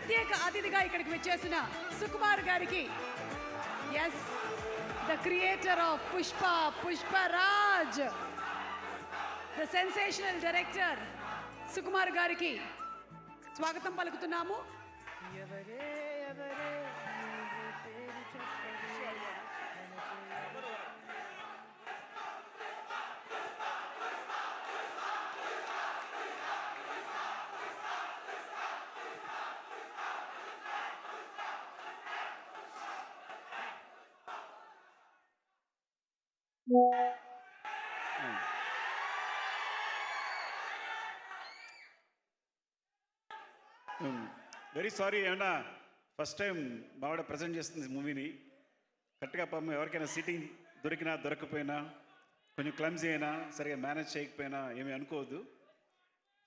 ప్రత్యేక అతిథిగా ఇక్కడికి వచ్చేసిన సుకుమార్ గారికి. Yes the creator of Pushpa Pushparaj the sensational director Sukumar గారికి స్వాగతం పలుకుతున్నాము. ఎవరే ఎవరే Hmm. Hmm. వెరీ సారీ ఏమన్నా ఫస్ట్ టైం బావిడ ప్రజెంట్ చేస్తుంది మూవీని కరెక్ట్గా పాపం ఎవరికైనా సీటింగ్ దొరికినా దొరకపోయినా కొంచెం క్లమ్జీ అయినా సరిగా మేనేజ్ చేయకపోయినా ఏమీ అనుకోవద్దు.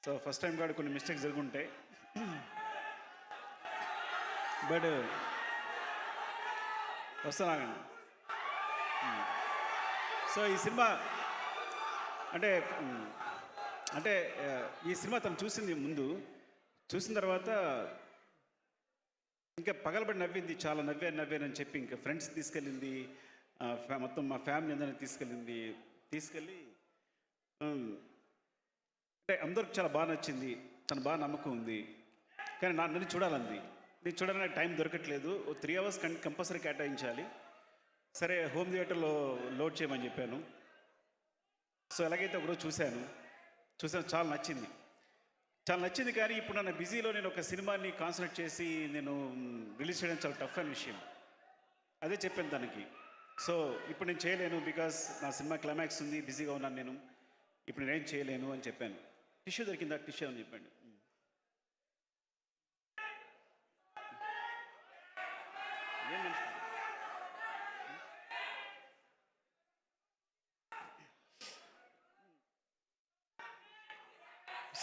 సో ఫస్ట్ టైం కూడా కొన్ని మిస్టేక్స్ జరుగుంటాయి. బట్ వస్తున్నానండి hmm. సో ఈ సినిమా అంటే అంటే ఈ సినిమా తను చూసింది ముందు చూసిన తర్వాత ఇంకా పగలబడి నవ్వింది చాలా నవ్వాను నవ్వానని చెప్పి ఇంకా ఫ్రెండ్స్ తీసుకెళ్ళింది ఫ్యా- మొత్తం మా ఫ్యామిలీ అందరిని తీసుకెళ్ళింది తీసుకెళ్ళి అంటే అందరికి చాలా బాగా నచ్చింది తను బాగా నమ్మకం ఉంది. కానీ నా నన్ను చూడాలంది. నేను చూడాలని టైం దొరకట్లేదు. ఓ త్రీ అవర్స్ కం కంపల్సరీ కేటాయించాలి. సరే హోమ్ థియేటర్లో లోడ్ చేయమని చెప్పాను. సో ఎలాగైతే ఒకరోజు చూశాను చూసాను చాలా నచ్చింది. చాలా నచ్చింది కానీ ఇప్పుడు నన్ను బిజీలో నేను ఒక సినిమాని కాన్సన్ట్రేట్ చేసి నేను రిలీజ్ చేయడం చాలా టఫ్ అయిన విషయం. అదే చెప్పాను తనకి. సో ఇప్పుడు నేను చేయలేను బికాస్ నా సినిమా క్లైమాక్స్ ఉంది బిజీగా ఉన్నాను నేను. ఇప్పుడు నేనేం చేయలేను అని చెప్పాను. టిష్యూ దొరికిందా? టిష్యూ అని చెప్పండి. ఏం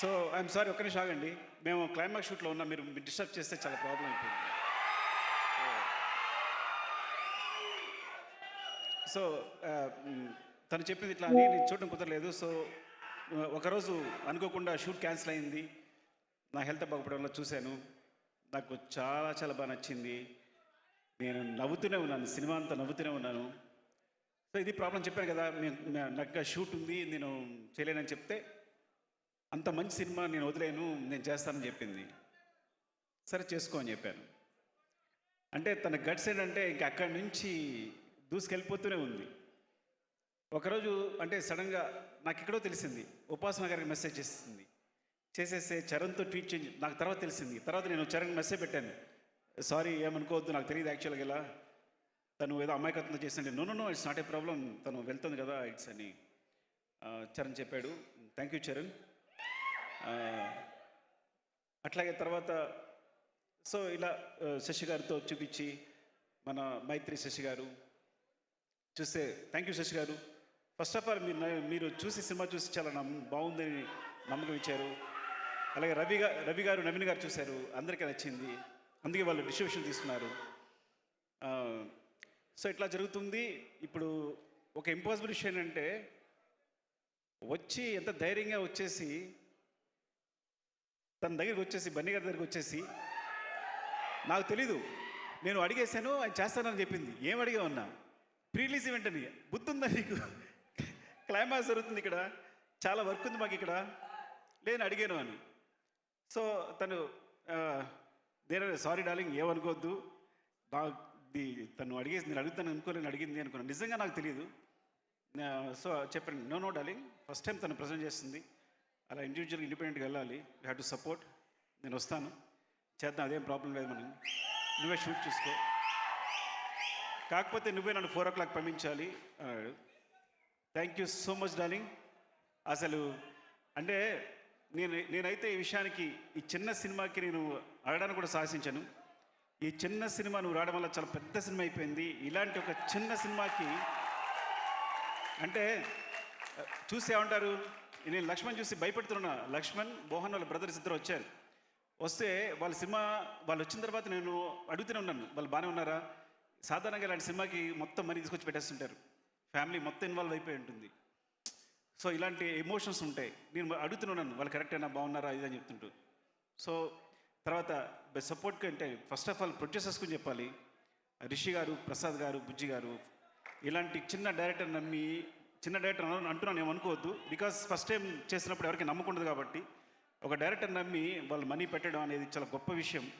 సో ఐఎమ్ సారీ ఒక్క నిమిషం ఆగండి. మేము క్లైమాక్స్ షూట్లో ఉన్నాం. మీరు డిస్టర్బ్ చేస్తే చాలా ప్రాబ్లం అయిపోయింది. సో uh, తను చెప్పింది ఇట్లా అని నేను చూడడం కుదరలేదు. సో ఒకరోజు అనుకోకుండా షూట్ క్యాన్సిల్ అయింది. నా హెల్త్ బాగుపడంలో చూశాను. నాకు చాలా చాలా బాగా నచ్చింది. నేను నవ్వుతూనే ఉన్నాను. సినిమా అంతా నవ్వుతూనే ఉన్నాను. సో ఇది ప్రాబ్లం చెప్పాను కదా. నాకు షూట్ ఉంది. నేను చేయలేనని చెప్తే అంత మంచి సినిమా నేను వదిలేను నేను చేస్తానని చెప్పింది. సరే చేసుకో అని చెప్పాను. అంటే తన గట్స్ ఏంటంటే ఇంక అక్కడి నుంచి దూసుకెళ్ళిపోతూనే ఉంది. ఒకరోజు అంటే సడన్గా నాకు ఎక్కడో తెలిసింది. ఉపాసన గారికి మెసేజ్ చేసింది. చేసేస్తే చరణ్తో ట్వీట్ చేంజ్ నాకు తర్వాత తెలిసింది. తర్వాత నేను చరణ్ మెసేజ్ పెట్టాను. సారీ ఏమనుకోవద్దు నాకు తెలియదు యాక్చువల్గా ఇలా. తను ఏదో అమాయకత్వంతో చేసింది no no no it's not a problem తను వెళ్తుంది కదా ఇట్స్ అని చరణ్ చెప్పాడు. థ్యాంక్ యూ చరణ్ అట్లాగే తర్వాత సో ఇలా శశి గారితో చూపించి మన మైత్రి శశి గారు చూస్తే థ్యాంక్ యూ శశి గారు. ఫస్ట్ ఆఫ్ ఆల్ మీరు మీరు చూసి సినిమా చూసి చాలా నమ్ బాగుందని నమ్మకం ఇచ్చారు. అలాగే రవి గారు రవి గారు నవీన్ గారు చూశారు. అందరికీ నచ్చింది. అందుకే వాళ్ళు డిస్ట్రిబ్యూషన్ తీసుకున్నారు. సో ఇట్లా జరుగుతుంది. ఇప్పుడు ఒక ఇంపాసిబుల్ విషయం ఏంటంటే వచ్చి ఎంత ధైర్యంగా వచ్చేసి తన దగ్గరికి వచ్చేసి బన్నీ గారి దగ్గరికి వచ్చేసి నాకు తెలీదు. నేను అడిగేశాను ఆయన చేస్తానని చెప్పింది. ఏం అడిగా ఉన్నా ప్రీలీజ్ ఈవెంట్ అని. బుద్ధి ఉందా నీకు? క్లైమాక్స్ జరుగుతుంది ఇక్కడ. చాలా వర్క్ ఉంది మాకు ఇక్కడ. నేను అడిగాను అని. సో తను ఆ, నేను సారీ డార్లింగ్ ఏమనుకోవద్దు నాకు ది- తను అడిగేసి నేను అడుగుతాను అనుకోలేని అడిగింది అనుకున్నాను. నిజంగా నాకు తెలియదు సో చెప్పండి. No no darling. First time తను ప్రజెంట్ చేస్తుంది. అలా ఇండివిజువల్ ఇండిపెండెంట్గా వెళ్ళాలి. యూ హ్యావ్ టు సపోర్ట్ నేను వస్తాను. చేద్దాం. అదేం ప్రాబ్లం లేదు మనం నువ్వే షూట్ చూసుకో. కాకపోతే నువ్వే నన్ను ఫోర్ ఓ క్లాక్ పంపించాలి అన్నాడు. Thank you so much darling అసలు అంటే నేను నేనైతే ఈ విషయానికి ఈ చిన్న సినిమాకి నేను అడగడానికి కూడా సాహసించాను. ఈ చిన్న సినిమా నువ్వు రావడం వల్ల చాలా పెద్ద సినిమా అయిపోయింది. ఇలాంటి ఒక చిన్న సినిమాకి అంటే చూసి ఏమంటారు? నేను లక్ష్మణ్ చూసి భయపెడుతున్నా లక్ష్మణ్ మోహన్ వాళ్ళ బ్రదర్స్ ఇద్దరు వచ్చారు. వస్తే వాళ్ళ సినిమా వాళ్ళు వచ్చిన తర్వాత నేను అడుగుతూనే ఉన్నాను వాళ్ళు బాగానే ఉన్నారా? సాధారణంగా ఇలాంటి సినిమాకి మొత్తం మనీ తీసుకొచ్చి పెట్టేస్తుంటారు. ఫ్యామిలీ మొత్తం ఇన్వాల్వ్ అయిపోయి ఉంటుంది. సో ఇలాంటి ఎమోషన్స్ ఉంటాయి. నేను అడుగుతున్నాను వాళ్ళు కరెక్టేనా బాగున్నారా? ఇదని అని చెప్తుంటూ. సో తర్వాత సపోర్ట్కి అంటే ఫస్ట్ ఆఫ్ ఆల్ ప్రొడ్యూసర్స్ గురించి చెప్పాలి. రిషి గారు ప్రసాద్ గారు బుజ్జి గారు ఇలాంటి చిన్న డైరెక్టర్ నమ్మి చిన్న డైరెక్టర్ అంటున్నాను నేను అనుకోవద్దు. బికాస్ ఫస్ట్ టైం చేసినప్పుడు ఎవరికి నమ్మకం కాబట్టి ఒక డైరెక్టర్ నమ్మి వాళ్ళు మనీ పెట్టడం అనేది చాలా గొప్ప విషయం.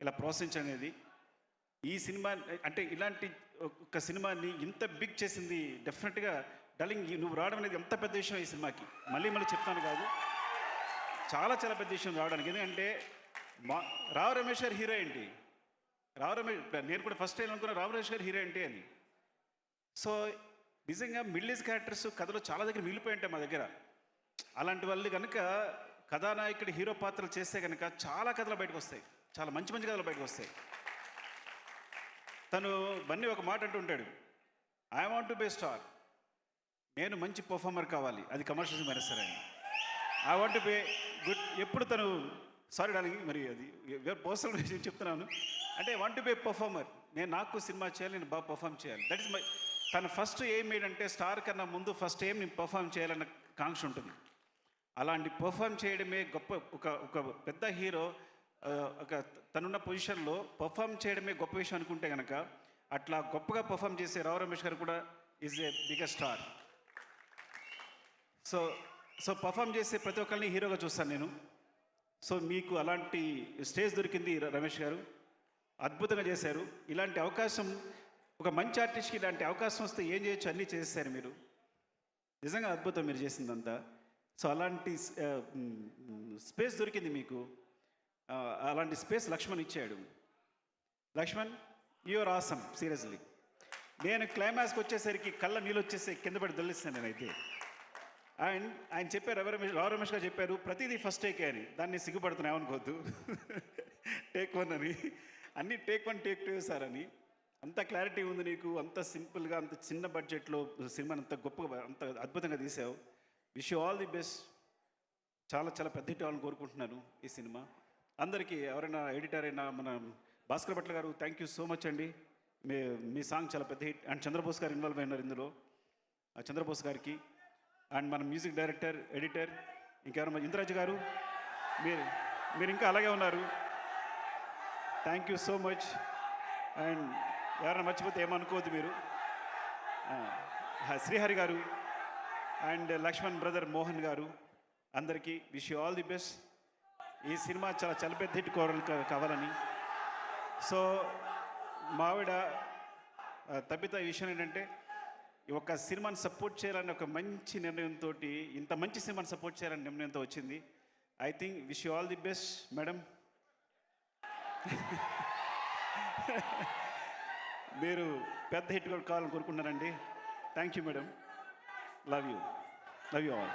ఇలా ప్రోత్సహించడం అనేది. ఈ సినిమా అంటే ఇలాంటి ఒక సినిమాని ఇంత బిగ్ చేసింది డెఫినెట్గా డలింగ్ నువ్వు రావడం అనేది ఎంత పెద్ద విషయం ఈ సినిమాకి? మళ్ళీ మళ్ళీ చెప్తాను కాదు. చాలా చాలా పెద్ద విషయం రావడానికి. ఎందుకంటే మా రావు రమేష్ గారు హీరో ఏంటి? రావు రమేష్ నేను కూడా ఫస్ట్ టైం అనుకున్నా రావు రమేష్ గారు హీరో ఏంటి అని సో నిజంగా మిడిల్ క్యారెక్టర్స్ కథలో చాలా దగ్గర మిగిలిపోయి ఉంటాయి మా దగ్గర. అలాంటి వాళ్ళు కనుక కథానాయకుడి హీరో పాత్రలు చేస్తే కనుక చాలా కథలు బయటకు వస్తాయి. చాలా మంచి మంచి కథలు బయటకు వస్తాయి. తను బన్నీ ఒక మాట అంటుంటాడు I want to be star నేను మంచి పర్ఫార్మర్ కావాలి. అది కమర్షియల్ సినిమా అని సరే. I want to be good ఎప్పుడు తను సారీ డాలింగ్ మరి అది పర్సనల్ విషయం చెప్తున్నాను. అంటే వాంట్ టు బే పర్ఫార్మర్ నేను నాకు సినిమా చేయాలి నేను బాగా పర్ఫామ్ చేయాలి. దట్ ఇస్ మై తన ఫస్ట్ ఏం ఏంటంటే స్టార్ కన్నా ముందు ఫస్ట్ ఏం నేను పర్ఫామ్ చేయాలన్న కాంక్ష ఉంటుంది. అలాంటి పర్ఫామ్ చేయడమే గొప్ప ఒక ఒక పెద్ద హీరో ఒక తనున్న పొజిషన్లో పర్ఫామ్ చేయడమే గొప్ప విషయం అనుకుంటే కనుక అట్లా గొప్పగా పర్ఫామ్ చేసే రావు రమేష్ గారు కూడా is a biggest star so so perform చేసే ప్రతి ఒక్కరిని హీరోగా చూస్తాను నేను. సో మీకు అలాంటి స్టేజ్ దొరికింది రమేష్ గారు. అద్భుతంగా చేశారు. ఇలాంటి అవకాశం ఒక మంచి ఆర్టిస్ట్కి ఇలాంటి అవకాశం వస్తే ఏం చేయొచ్చు? అన్నీ చేసేసారు మీరు. నిజంగా అద్భుతం మీరు చేసిందంతా. సో అలాంటి స్పేస్ దొరికింది మీకు. అలాంటి స్పేస్ లక్ష్మణ్ ఇచ్చాడు. లక్ష్మణ్ యువర్ ఆసమ్ సీరియస్లీ నేను క్లైమాక్స్కి వచ్చేసరికి కళ్ళ నీళ్ళు వచ్చేసి కింద పడి దొల్లిస్తాను నేనైతే. అండ్ ఆయన చెప్పారు ఎవరు రమేష్ రావు రమేష్ గారు చెప్పారు ప్రతిదీ ఫస్ట్ టేక్ అని. దాన్ని సిగ్గుపడుతున్నాయి అనుకోవద్దు టేక్ వన్ అని. అన్ని take one take two sir అని. అంత క్లారిటీ ఉంది నీకు అంత సింపుల్గా అంత చిన్న బడ్జెట్లో సినిమాని అంత గొప్పగా అంత అద్భుతంగా తీసావు. Wish you all the best చాలా చాలా పెద్ద హిట్ అవ్వాలని కోరుకుంటున్నాను ఈ సినిమా. అందరికీ ఎవరైనా ఎడిటర్ అయినా మన భాస్కర్ భట్ల గారు థ్యాంక్ యూ సో మచ్ అండి. మీ మీ సాంగ్ చాలా పెద్ద హిట్. అండ్ చంద్రబోస్ గారు ఇన్వాల్వ్ అయినారు ఇందులో. చంద్రబోస్ గారికి. అండ్ మన మ్యూజిక్ డైరెక్టర్ ఎడిటర్ ఇంకెవరైనా ఇంద్రాజ్ గారు. మీరు మీరు ఇంకా అలాగే ఉన్నారు. Thank you so much and ఎవరైనా మర్చిపోతే ఏమనుకోవద్దు మీరు. శ్రీహరి గారు అండ్ లక్ష్మణ్ బ్రదర్ మోహన్ గారు అందరికీ wish you all the best ఈ సినిమా చాలా చాలా హిట్ కోరలు కావాలని. సో మావిడ తప్పిత ఈ విషయం ఏంటంటే ఈ ఒక సినిమాని సపోర్ట్ చేయాలని ఒక మంచి నిర్ణయంతో ఇంత మంచి సినిమాని సపోర్ట్ చేయాలని నిర్ణయంతో వచ్చింది. I think wish you all the best madam మీరు పెద్ద హిట్ కావాలని కోరుకుంటున్నారండి. Thank you madam love you love you all